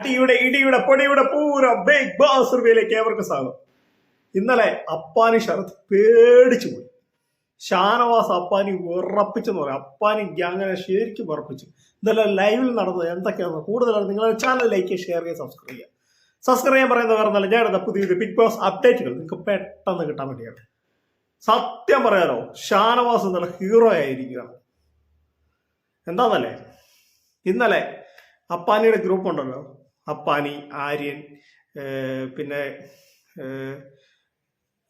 അടിയുടെ ഇടിയുടെ പൊടിയുടെ പൂര ബിഗ് ബോസ് റിവ്യൂയിലേക്ക് ഏവർക്ക് സ്വാഗതം. ഇന്നലെ അപ്പാനി ശരത് പേടിച്ചു പോയി. ഷാനവാസ് അപ്പാനി ഉറപ്പിച്ചെന്ന് പറയാം. അപ്പാനി അങ്ങനെ ശരിക്കും ഉറപ്പിച്ചു. ഇന്നലെ ലൈവിൽ നടന്നത് എന്തൊക്കെയാണ് കൂടുതലാണ് നിങ്ങളുടെ ചാനൽ ലൈക്ക് ഷെയർ ചെയ്യുക സബ്സ്ക്രൈബ് ചെയ്യുക. സബ്സ്ക്രൈബ് ചെയ്യാൻ വേറെ നല്ല ഞാൻ എടുത്ത പുതിയ ബിഗ് ബോസ് അപ്ഡേറ്റുകൾ നിങ്ങൾക്ക് പെട്ടെന്ന് കിട്ടാൻ വേണ്ടിയാണ് സത്യം പറയാലോ ഷാനവാസ് ഇന്നലെ ഹീറോ ആയിരിക്കുകയാണ്. എന്താന്നല്ലേ? ഇന്നലെ അപ്പാനിയുടെ ഗ്രൂപ്പ് ഉണ്ടല്ലോ. അപ്പാനി ആര്യൻ പിന്നെ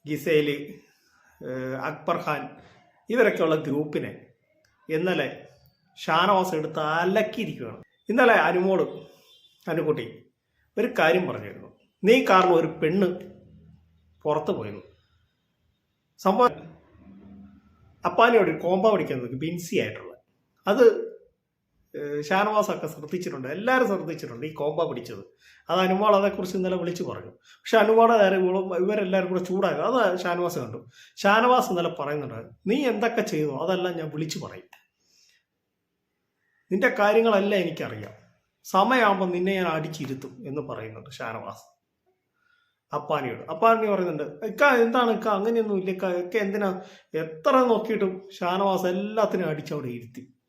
ഗിസേൽ അക്ബർ ഖാൻ ഇവരൊക്കെയുള്ള ഗ്രൂപ്പിനെ ഇന്നലെ ഷാനവാസ് എടുത്ത് അലക്കിയിരിക്കുകയാണ്. ഇന്നലെ അനുമോൾ അനുകുട്ടി ഒരു കാര്യം പറഞ്ഞിരുന്നു. നീ കാരണം ഒരു പെണ്ണ് പുറത്തു പോയിരുന്നു. സംഭവം അപ്പാനിയോട് കോമ്പ പിടിക്കുന്നത് ബിൻസി ആയിട്ടുള്ള. അത് ഷാനവാസൊക്കെ ശ്രദ്ധിച്ചിട്ടുണ്ട് എല്ലാവരും ശ്രദ്ധിച്ചിട്ടുണ്ട് ഈ കോമ്പ പിടിച്ചത്. അത് അനുമോൾ അതേക്കുറിച്ച് ഇന്നലെ വിളിച്ചു പറഞ്ഞു. പക്ഷെ അനുമോളെ കാര്യങ്ങളും ഇവരെല്ലാവരും കൂടെ ചൂടായത് അത് ഷാനവാസ് കണ്ടു. ഷാനവാസ് ഇന്നലെ പറയുന്നുണ്ട് നീ എന്തൊക്കെ ചെയ്തോ? അതെല്ലാം ഞാൻ വിളിച്ചു പറയും. നിന്റെ കാര്യങ്ങളെല്ലാം എനിക്കറിയാം. സമയമാകുമ്പോൾ നിന്നെ ഞാൻ അടിച്ചിരുത്തും എന്ന് പറയുന്നുണ്ട് ഷാനവാസ്. അപ്പാനിയോട്. അപ്പാനി പറയുന്നുണ്ട് ഇക്ക എന്താണ് ഇക്ക? അങ്ങനെയൊന്നും ഇല്ല ഇക്ക എന്തിനാ? എത്ര നോക്കിയിട്ടും ഷാനവാസ് എല്ലാത്തിനും അടിച്ചവിടെ ഇരുത്തി.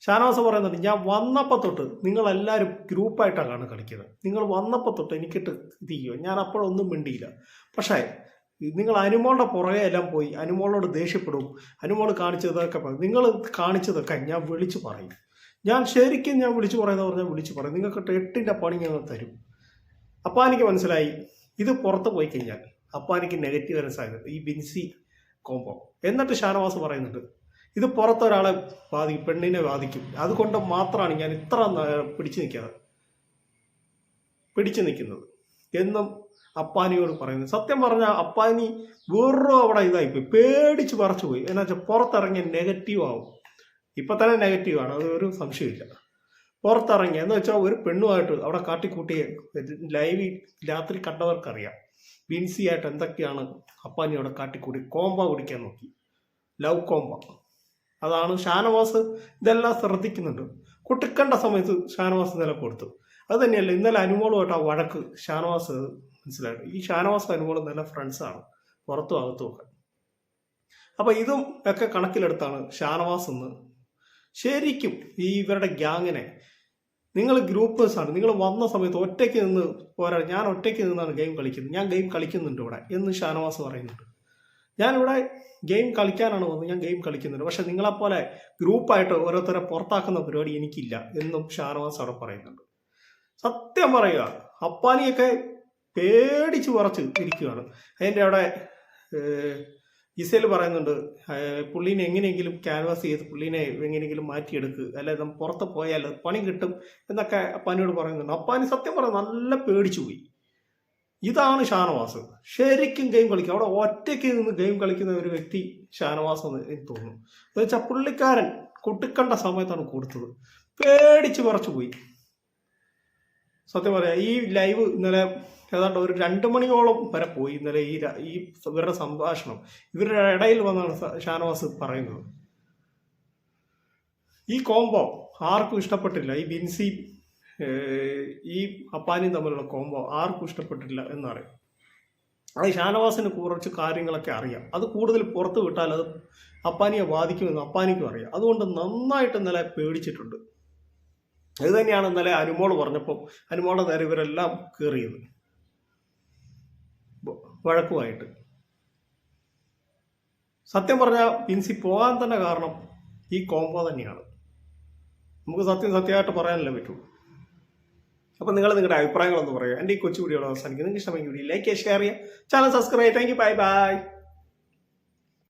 ഷാനവാസ് പറയുന്നത് ഞാൻ വന്നപ്പോൾ തൊട്ട് നിങ്ങളെല്ലാവരും ഗ്രൂപ്പായിട്ടാണ് കളിക്കുന്നത്. നിങ്ങൾ വന്നപ്പോൾ തൊട്ട് എനിക്കിട്ട് ഇത് ചെയ്യുമോ ഞാൻ അപ്പോഴൊന്നും മിണ്ടിയില്ല. പക്ഷേ നിങ്ങൾ അനുമോളുടെ പുറകെ എല്ലാം പോയി അനുമോളോട് ദേഷ്യപ്പെടും. അനുമോൾ കാണിച്ചതൊക്കെ നിങ്ങൾ കാണിച്ചതൊക്കെ ഞാൻ വിളിച്ചു പറയും. ഞാൻ ശരിക്കും ഞാൻ വിളിച്ചു പറയുന്നത് പറഞ്ഞാൽ വിളിച്ചു പറയും. നിങ്ങൾക്ക് എട്ടിന്റെ പണി ഞങ്ങൾ തരും. അപ്പോൾ എനിക്ക് മനസ്സിലായി ഇത് പുറത്ത് പോയി കഴിഞ്ഞാൽ അപ്പോൾ എനിക്ക് നെഗറ്റീവ് വരാൻ സാധ്യത ഈ ബിൻസി കോമ്പോ എന്നിട്ട് ഷാനവാസ് പറയുന്നുണ്ട് ഇത് പുറത്തൊരാളെ ബാധിക്കും പെണ്ണിനെ ബാധിക്കും. അതുകൊണ്ട് മാത്രമാണ് ഞാൻ ഇത്ര പിടിച്ചു നിൽക്കുന്നത് പിടിച്ചു നിൽക്കുന്നത്. എന്നും അപ്പാനിയോട് പറയുന്നത് സത്യം പറഞ്ഞാൽ അപ്പാനി വെറും അവിടെ ഇതായിപ്പോയി. പേടിച്ച് പറിച്ചു പോയി. എന്നാ വെച്ചാൽ പുറത്തിറങ്ങിയ നെഗറ്റീവ് ആവും. ഇപ്പം തന്നെ നെഗറ്റീവാണ് അത് ഒരു സംശയമില്ല പുറത്തിറങ്ങിയ എന്ന് വെച്ചാൽ ഒരു പെണ്ണുമായിട്ട് അവിടെ കാട്ടിക്കൂട്ടിയ ലൈവ് രാത്രി കണ്ടവർക്കറിയാം. ബിൻസി ആയിട്ട് എന്തൊക്കെയാണ് അപ്പാനി അവിടെ കാട്ടിക്കൂട്ടി കോമ്പ കുടിക്കാൻ നോക്കി. ലവ് കോമ്പ അതാണ് ഷാനവാസ് ഇതെല്ലാം ശ്രദ്ധിക്കുന്നുണ്ട്. കുട്ടിക്കണ്ട സമയത്ത് ഷാനവാസ് ഇന്നലെ കൊടുത്തു. അത് തന്നെയല്ല ഇന്നലെ അനുമോളുമായിട്ട് ആ വഴക്ക് ഷാനവാസ് മനസ്സിലായി ഈ ഷാനവാസ് അനുമോളും നല്ല ഫ്രണ്ട്സാണ് പുറത്തും അകത്തും ഒക്കെ. അപ്പൊ ഇതും ഒക്കെ കണക്കിലെടുത്താണ് ഷാനവാസ് എന്ന് ശരിക്കും ഈ ഇവരുടെ ഗ്യാങ്ങിനെ നിങ്ങൾ ഗ്രൂപ്പേഴ്സാണ് നിങ്ങൾ വന്ന സമയത്ത് ഒറ്റയ്ക്ക് നിന്ന് പോരാ ഞാൻ ഒറ്റയ്ക്ക് നിന്നാണ് ഗെയിം കളിക്കുന്നത്. ഞാൻ ഗെയിം കളിക്കുന്നുണ്ട് ഇവിടെ എന്ന് ഷാനവാസ് പറയുന്നുണ്ട്. ഞാനിവിടെ ഗെയിം കളിക്കാനാണ് വന്നത്. ഞാൻ ഗെയിം കളിക്കുന്നുണ്ട് പക്ഷെ നിങ്ങളെപ്പോലെ ഗ്രൂപ്പായിട്ട് ഓരോരുത്തരെ പുറത്താക്കുന്ന പരിപാടി എനിക്കില്ല എന്നും ഷാനവാസ് അവിടെ പറയുന്നുണ്ട്. സത്യം പറയുക അപ്പാലിയൊക്കെ പേടിച്ച് കുറച്ച് ഇരിക്കുകയാണ് അതിന്റെ അവിടെ ഇസേൽ പറയുന്നുണ്ട് പുള്ളീനെ എങ്ങനെയെങ്കിലും ക്യാൻവാസ് ചെയ്ത് പുള്ളീനെ എങ്ങനെയെങ്കിലും മാറ്റിയെടുക്കുക അല്ലെ നമ്മൾ പുറത്ത് പോയാൽ പണി കിട്ടും എന്നൊക്കെ അപ്പാനിയോട് പറയുന്നുണ്ട്. അപ്പാനി സത്യം പറഞ്ഞാൽ നല്ല പേടിച്ചു പോയി. ഇതാണ് ഷാനവാസ്. ശരിക്കും ഗെയിം കളിക്കുക അവിടെ ഒറ്റയ്ക്ക് നിന്ന് ഗെയിം കളിക്കുന്ന ഒരു വ്യക്തി ഷാനവാസ് എന്ന് എനിക്ക് തോന്നുന്നു. എന്ന് വെച്ചാൽ പുള്ളിക്കാരൻ കുട്ടിക്കണ്ട സമയത്താണ് കൊടുത്തത്. പേടിച്ച് പറച്ചു പോയി. സത്യം പറയാം ഈ ലൈവ് ഇന്നലെ ഏതാണ്ട് ഒരു രണ്ട് മണിയോളം വരെ പോയി. ഇന്നലെ ഈ ഈ ഇവരുടെ സംഭാഷണം. ഇവരുടെ ഇടയിൽ വന്നാണ് ഷാനവാസ് പറയുന്നത്. ഈ കോംബോ ആർക്കും ഇഷ്ടപ്പെട്ടില്ല. ഈ ബിൻസി ഈ അപ്പാനിയും തമ്മിലുള്ള കോംബോ ആർക്കും ഇഷ്ടപ്പെട്ടില്ല എന്നറിയാം അത് ഷാനവാസിന് കുറച്ച് കാര്യങ്ങളൊക്കെ അറിയാം. അത് കൂടുതൽ പുറത്ത് വിട്ടാൽ അത് അപ്പാനിയെ ബാധിക്കുമെന്ന് അപ്പാനിക്കും അറിയാം. അതുകൊണ്ട് നന്നായിട്ട് ഇന്നലെ പേടിച്ചിട്ടുണ്ട്. ഇത് തന്നെയാണ് ഇന്നലെ അനുമോൾ പറഞ്ഞപ്പോൾ അനുമോളുടെ നേരെ ഇവരെല്ലാം കയറിയത്. വഴക്കുമായിട്ട്. സത്യം പറഞ്ഞാൽ പിൻസി പോകാൻ തന്നെ കാരണം ഈ കോംബോ തന്നെയാണ്. നമുക്ക് സത്യം സത്യമായിട്ട് പറയാനല്ലേ പറ്റൂ അപ്പം നിങ്ങൾ നിങ്ങളുടെ അഭിപ്രായങ്ങളൊന്ന് പറയുക. എന്റെ ഈ കൊച്ചു വീഡിയോ അവസാനിക്കും നിങ്ങൾക്ക് ഇഷ്ടമെങ്കിൽ വീഡിയോ ലൈക്ക് ഷെയർ ചെയ്യുക. Channel subscribe thank you bye bye